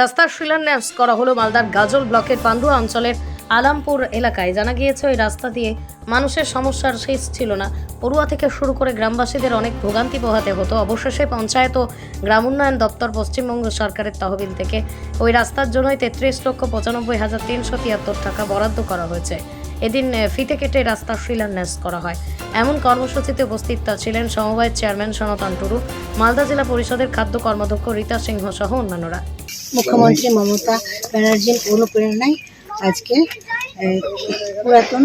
রাস্তার শিলান্যাস করা হলো মালদার গাজল ব্লকের পান্ডুয়া অঞ্চলের আলামপুর এলাকায়। জানা গিয়েছে, ওই রাস্তা দিয়ে মানুষের সমস্যার শেষ ছিল না। পড়ুয়া থেকে শুরু করে গ্রামবাসীদের অনেক ভোগান্তি পোহাতে হতো। অবশেষে পঞ্চায়েত ও গ্রাম উন্নয়ন দপ্তর পশ্চিমবঙ্গ সরকারের তহবিল থেকে ওই রাস্তার জন্যই তেত্রিশ লক্ষ পঁচানব্বই হাজার তিনশো তিয়াত্তর টাকা বরাদ্দ করা হয়েছে। এদিন ফিতে কেটে রাস্তার শিলান্যাস করা হয়। এমন কর্মসূচিতে উপস্থিত ছিলেন সমবায়ের চেয়ারম্যান সনাতন টুরু মালদা জেলা পরিষদের খাদ্য কর্মাধ্যক্ষ রীতা সিংহ সহ অন্যান্যরা। মুখ্যমন্ত্রী মমতা ব্যানার্জির অনুপ্রেরণায় আজকে পুরাতন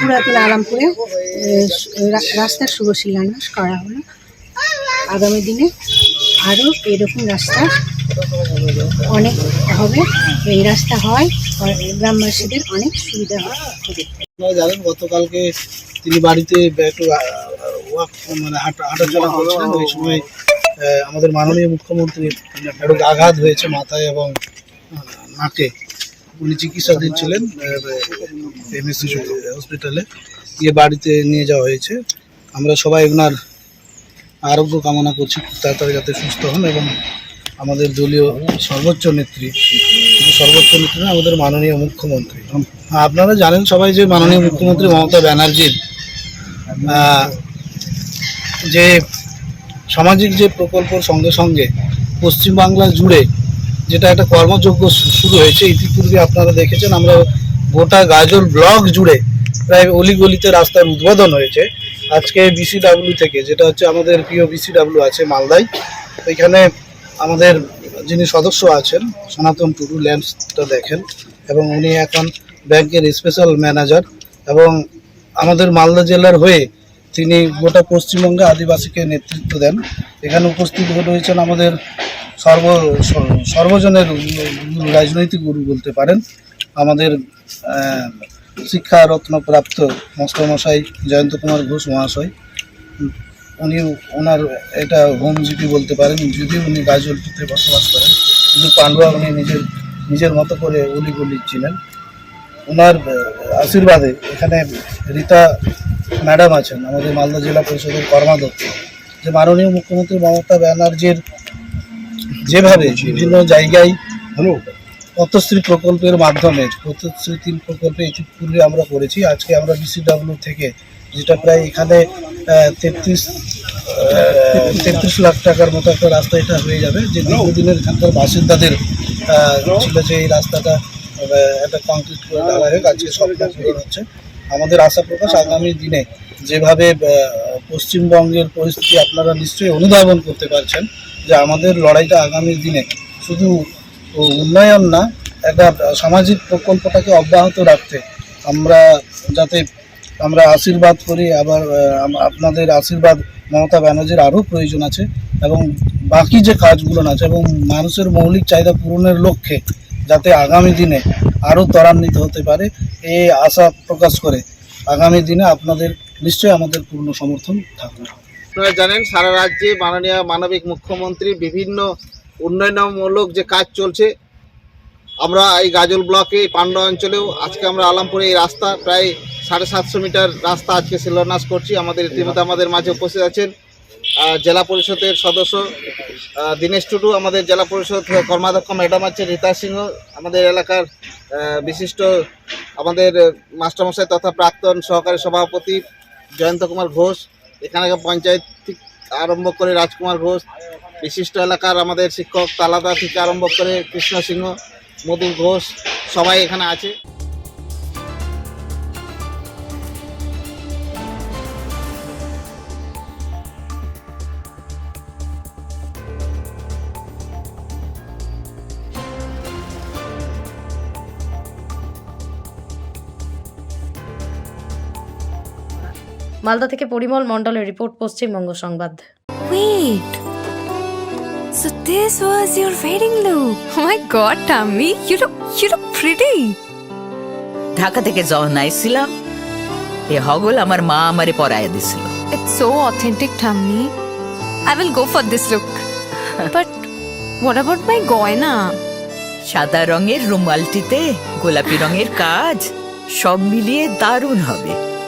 পুরাতন আলামপুরে রাস্তার শুভ শিলান্যাস করা হলো। আগামী দিনে আরও এরকম রাস্তা অনেক হবে। এই রাস্তা হয় গ্রামবাসীদের অনেক সুবিধা আপনারা জানেন, গতকালকে তিনি বাড়িতে একটু ওয়াক মানে হাঁটা করছিলেন। ওই সময় আমাদের মাননীয় মুখ্যমন্ত্রীর একটু আঘাত হয়েছে মাথায় এবং নাকে। উনি চিকিৎসাধীন ছিলেন এমএসসি হসপিটালে। গিয়ে বাড়িতে নিয়ে যাওয়া হয়েছে। আমরা সবাই ওনার আরোগ্য কামনা করছি। তাড়াতাড়ি যাতে সুস্থ হন এবং আমাদের দলীয় সর্বোচ্চ নেত্রী সর্বোচ্চ নেত্রী না, আমাদের মাননীয় মুখ্যমন্ত্রী। আপনারা জানেন সবাই যে মাননীয় মুখ্যমন্ত্রী মমতা ব্যানার্জির যে সামাজিক যে প্রকল্পর সঙ্গে সঙ্গে পশ্চিমবাংলা জুড়ে যেটা একটা কর্মযোগ্য শুরু হয়েছে ইতিপূর্বে আপনারা দেখেছেন আমরা গোটা গাজল ব্লক জুড়ে প্রায় অলিগলিতে রাস্তার উদ্বোধন হয়েছে। আজকে বিসিডাব্লিউ থেকে যেটা হচ্ছে আমাদের প্রিয় বিসিডাব্লিউ আছে মালদায় ওইখানে আমাদের যিনি সদস্য আছেন, সনাতন টুডু ল্যান্ডসটা দেখেন এবং উনি এখন ব্যাংকের স্পেশাল ম্যানেজার এবং আমাদের মালদা জেলার হয়ে তিনি গোটা পশ্চিমবঙ্গে আদিবাসীকে নেতৃত্ব দেন। এখানে উপস্থিত রয়েছেন আমাদের সর্ব, সর্বজনের রাজনৈতিক গুরু বলতে পারেন। আমাদের শিক্ষা রত্নপ্রাপ্ত মাস্টারমশাই জয়ন্ত কুমার ঘোষ মহাশয়। উনি ওনার এটা হোম জিপি বলতে পারেন যদি উনি গাজলটিতে বসবাস করেন কিন্তু পান্ডুয়া উনি নিজের নিজের মতো করে অলিগলি ছিলেন। ওনার আশীর্বাদে এখানে রীতা ম্যাডাম আছেন আমাদের মালদা জেলা পরিষদের কর্মাধ্যক্ষ। যে মাননীয় মুখ্যমন্ত্রী মমতা ব্যানার্জির যেভাবে বিভিন্ন জায়গায় হলো পথশ্রী প্রকল্পের মাধ্যমে পথশ্রী তিন প্রকল্পে ইতিপূর্বে আমরা করেছি আজকে আমরা বিসিডাব্লিউ থেকে যেটা প্রায় এখানে তেত্রিশ তেত্রিশ লাখ টাকার মতো একটা রাস্তা এটা হয়ে যাবে, যে দীর্ঘদিনের এখানকার বাসিন্দাদের ছিল যে এই রাস্তাটা একটা কংক্রিট করে ঢালা হোক, আজকে স্বপ্ন পূরণ হচ্ছে। আমাদের আশা প্রকাশ আগামী দিনে যেভাবে পশ্চিমবঙ্গের পরিস্থিতি আপনারা নিশ্চয়ই অনুধাবন করতে পারছেন, যে আমাদের লড়াইটা আগামী দিনে শুধু উন্নয়ন না, একটা সামাজিক প্রকল্পটাকে অব্যাহত রাখতে আমরা যাতে আমরা আশীর্বাদ করি, আবার আপনাদের আশীর্বাদ মমতা ব্যানার্জির আরও প্রয়োজন আছে এবং বাকি যে কাজগুলো আছে এবং মানুষের মৌলিক চাহিদা পূরণের লক্ষ্যে যাতে আগামী দিনে আরও ত্বরান্বিত হতে পারে এই আশা প্রকাশ করে আগামী দিনে আপনাদের নিশ্চয়ই আমাদের পূর্ণ সমর্থন থাকবে। আপনারা জানেন, সারা রাজ্যে মাননীয় মানবিক মুখ্যমন্ত্রী বিভিন্ন উন্নয়নমূলক যে কাজ চলছে, আমরা এই গাজল ব্লকে পান্ডা অঞ্চলেও আজকে আমরা আলামপুরে এই রাস্তা প্রায় সাড়ে সাতশো মিটার রাস্তা আজকে শিলান্যাস করছি। আমাদের ইতিমধ্যে আমাদের মাঝে উপস্থিত আছেন জেলা পরিষদের সদস্য দীনেশ টুডু, আমাদের জেলা পরিষদ কর্মাধ্যক্ষ ম্যাডাম আছে রীতা সিংহ, আমাদের এলাকার বিশিষ্ট আমাদের মাস্টারমশাই তথা প্রাক্তন সহকারী সভাপতি জয়ন্ত কুমার ঘোষ, এখানে পঞ্চায়েত আরম্ভ করে রাজকুমার ঘোষ, বিশিষ্ট এলাকার আমাদের শিক্ষক তালাদা থেকে আরম্ভ করে কৃষ্ণ সিংহ মধু ঘোষ, সবাই এখানে আছে। মালদা থেকে পরিমল মণ্ডলের রিপোর্ট পশ্চিমবঙ্গ সংবাদ Wait. So this was your wedding look. Oh my god, Tammy, you look you look pretty. Dhaka থেকে যখন আইছিলাম এ হগল আমার মা আমারে পরায় দিছিল It's so authentic, Tammy. I will go for this look. but what about my goina? সাদা রঙের রুমালটিতে গোলাপি রঙের কাজ সব মিলিয়ে দারুণ হবে